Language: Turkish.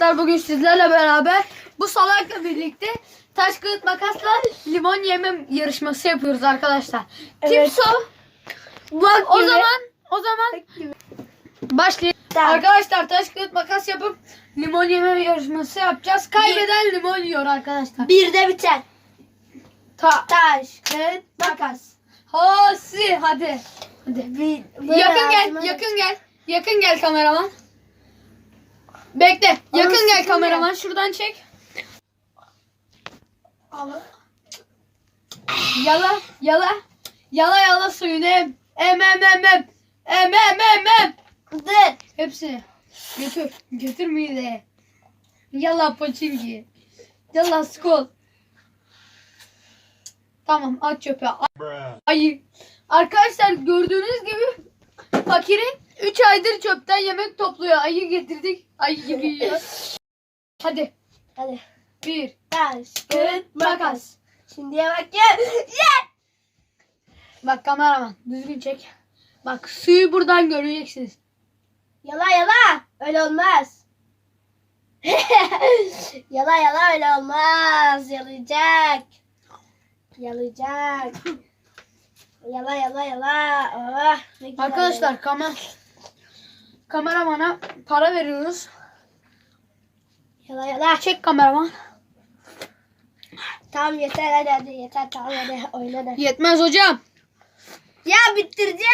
arkadaşlar bugün sizlerle beraber bu salakla birlikte taş kağıt makasla limon yeme yarışması yapıyoruz arkadaşlar. Evet. Tipso. Bak O zaman o zaman başlayalım. Tamam. Arkadaşlar taş kağıt makas yapıp limon yeme yarışması yapacağız. Kaybeden limon yiyor arkadaşlar. bir de biter. Ta Taş, kağıt, makas. Hasi hadi. Hadi. Bir, Yakın gel, yakın gel. Yakın gel kameraman. Bekle. Yakın gel ya. kameraman. Şuradan çek. Yala, yala. Yala yala suyunu em. Em em em em. Em em em em. Dur. Hepsini. Götür. Götür mideye. Yala paçilgi. Yala skol. Tamam aç çöpe. Ayı. Arkadaşlar gördüğünüz gibi fakirin 3 aydır çöpten yemek topluyor. Ayı getirdik. Ayı gibi yiyor. Hadi. Hadi. 1, Taş, kağıt, makas. Şimdiye bak gel. Gel. Bak kameraman düzgün çek. Bak suyu buradan göreceksiniz. Yala yala. Öyle olmaz. yala yala öyle olmaz. Yalayacak. Yalayacak. Yala yala yala. Oh, Arkadaşlar kamer kameramana para veriyoruz. Yala yala. Çek kameraman. Tamam yeter hadi hadi yeter tamam hadi oyna da. Yetmez hocam. Ya bitireceksin